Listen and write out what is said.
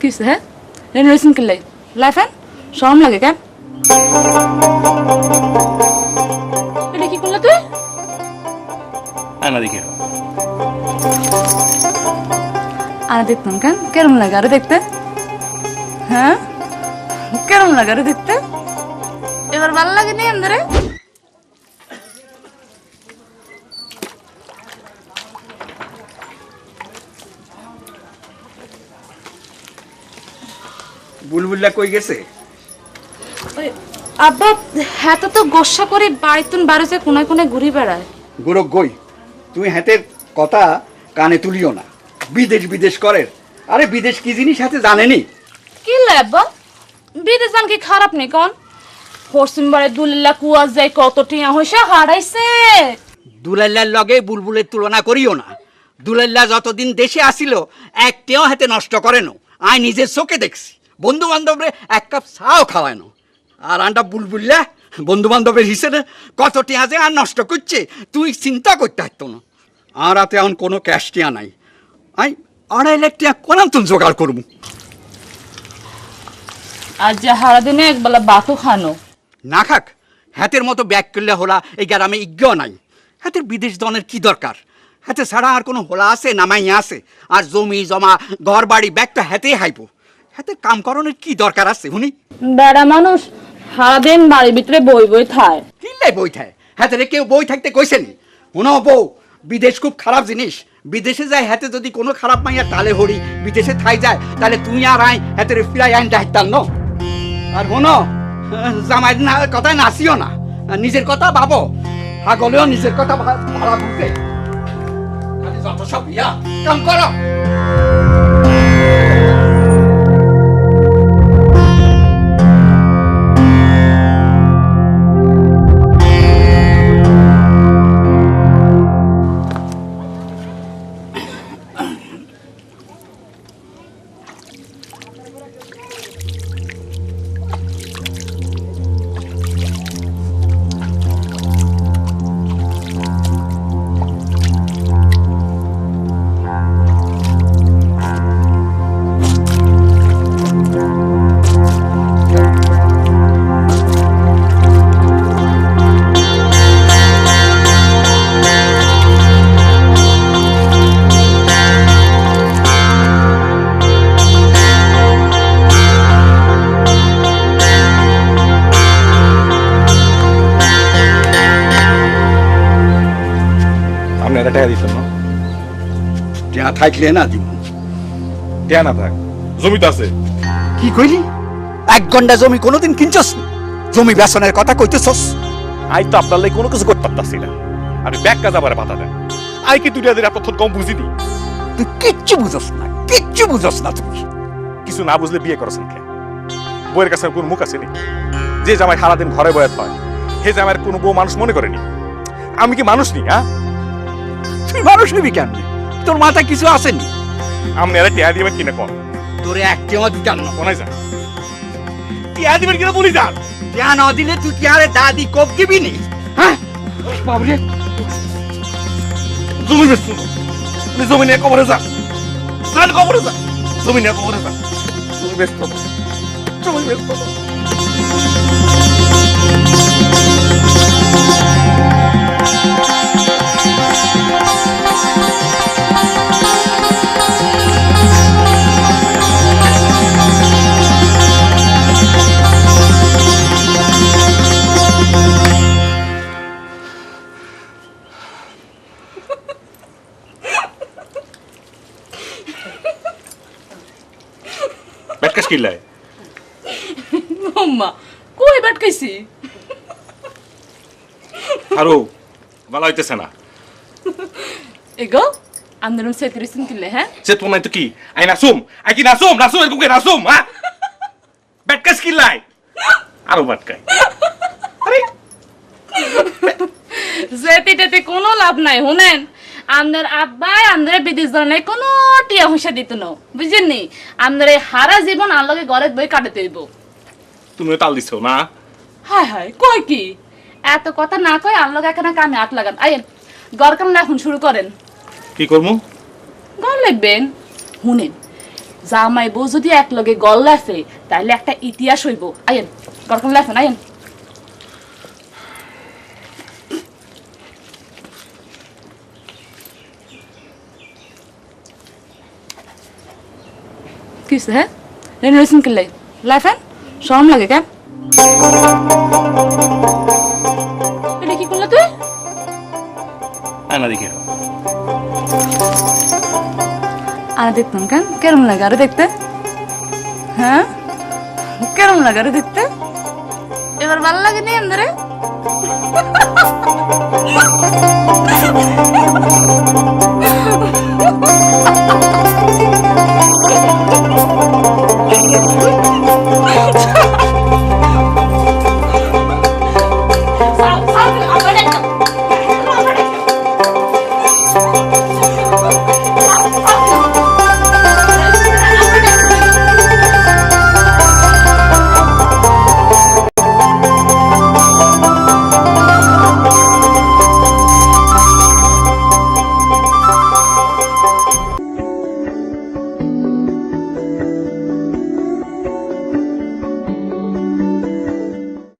কিসে হ্যাঁ রেনোভেশন কিনলে লাইফেন শরম লাগে কেন এটা কি করলে তুই আয়না দেখে আর দেখতাম কেন কেরম লাগে আরে দেখতে হ্যাঁ কেরম লাগে আরে দেখতে এবার ভালো লাগে নি আমাদের বুলবুল্লা কই গেছে? আব্বা হ্যাঁ তো তো গোসা করে বাড়িতুন বাড়িতে কোনায় কোনায় ঘুরি বেড়ায়। গোরক গই তুমি হাতের কথা কানে তুলিও না। বিদেশ বিদেশ করে। আরে বিদেশ কি জিনিস হাতে জানেনি? কি লে বিদেশ কি খারাপ নেই কন? পশ্চিম বাড়ি দুলিল্লা কুয়াশ যায় কত টিয়া হইসা হারাইছে। দুলাল্লার লগে বুলবুলের তুলনা করিও না। দুলাল্লা যতদিন দেশে আসিল একটিও হাতে নষ্ট করে না আয় নিজের চোখে দেখছি। বন্ধু বান্ধবরে এক কাপ চাও খাওয়ানো আর আন্ডা বুলবুল্লা বন্ধু বান্ধবের হিসেবে কত টিয়া আর নষ্ট করছে তুই চিন্তা করতে পারতো না। আর হাতে এখন কোনো ক্যাশ টিয়া নাই। আই আড়াই লাখ টিয়া কোনাম তুমি জোগাড় করব? আজ যে হারা দিনে একবেলা বাতু খানো না খাক হাতের মতো ব্যাগ করলে হোলা এই গ্রামে ইজ্ঞ নাই। হাতের বিদেশ দনের কি দরকার? হাতে ছাড়া আর কোনো হোলা আছে নামাই আছে? আর জমি জমা ঘর বাড়ি ব্যাগটা হাতে হাইবো। হাতে কাম করণের কি দরকার আছে শুনি বেড়া মানুষ সারাদিন বাড়ির ভিতরে বই বই থায় কিনলে বই থাকে হাতে কেউ বই থাকতে কইছেনি কোনো বউ বিদেশ খুব খারাপ জিনিস। বিদেশে যায় হাতে যদি কোনো খারাপ মাইয়া তালে হরি বিদেশে থাই যায় তাহলে তুই আর আই হাতে রে ফিরাই আইন ডাইতাম ন? আর হনো জামাই না কথায় নাচিও না। নিজের কথা ভাবো। আগলেও নিজের কথা ভাড়া বুঝবে যত সব ইয়া কাম করো। টাকা না? যা থাকলে না দিব। না থাক। জমি তো আছে। কি কইলি? এক ঘণ্টা জমি কোনোদিন কিনছস জমি বেসনের কথা কইতেছস। আই তো আপনার লাগে কোনো কিছু করতে পারতাছি না। আপনি ব্যাগ কাজ বাধা দেন আই কি দুনিয়া দিন আপনার কম বুঝিনি তুই কিচ্ছু বুঝস না কিচ্ছু বুঝস না তুই। কিছু না বুঝলে বিয়ে করেছেন কে? বইয়ের কাছে কোনো মুখ আছে নি? যে জামাই সারাদিন ঘরে বয়াত হয় হে জামাইয়ের কোনো বউ মানুষ মনে করেনি আমি কি মানুষ নি হ্যাঁ? তুই মানুষ হবি কেমনি? তোর মাথায় কিছু আসেনি? আপনি এরা টিয়া দিবেন কিনা কম। তোরে একটিও দিতাম না। কোনায় যান টিয়া দিবেন কিনা বলি যান টিয়া না দিলে তুই কি আরে দাদি কোপ দিবি নি? হ্যাঁ? বাবরে। জমি না। আপনি জমি নিয়ে কবরে যান যান কবরে যান জমি নিয়ে কবরে যান জমি না। জমি বেচতো না। ব্যাটকাশ কিল্লায় আম্মা কই বাটকাইছি? আরও ভালো হইতেছে না। এগো আন্দোলন সেতিরিসিন কিলে হ্যাঁ? সে তোমার তো কি? আই নাসুম আই কি নাসুম? নাসুম এরকম কে নাসুম হ্যাঁ? ব্যাটকাশ কিল্লায় আরও ব্যাটকায় আরে! যেতে কোনো লাভ নাই শুনেন? আমাদের আব্বাই আমাদের বিদেশ ধরনের কোনো টিয়া হুঁসা দিত না। বুঝছেন নি? আমাদের এই হারা জীবন আল্লাহকে ঘরে বই কাটাতে হইব। তুমিও তাল দিছো না হায় হায় কয় কি? এত কথা না কয় আল্লাহকে এখানে কামে আট লাগান। আইন গড় কাম এখন শুরু করেন। কি করব গড় লিখবেন শুনেন জামাই বউ যদি এক লগে গল লাফে তাহলে একটা ইতিহাস হইব। আইন গরকম লাফেন আইন কিসে হ্যাঁ রেন রয়েছেন কিনলে লাফেন শরম লাগে কেন এটা কি করলে তুই আয়না দেখে আর দেখতাম কেন কেরম লাগে আরে দেখতে হ্যাঁ কেরম লাগে আরে দেখতে এবার ভালো লাগে নি আন্দরে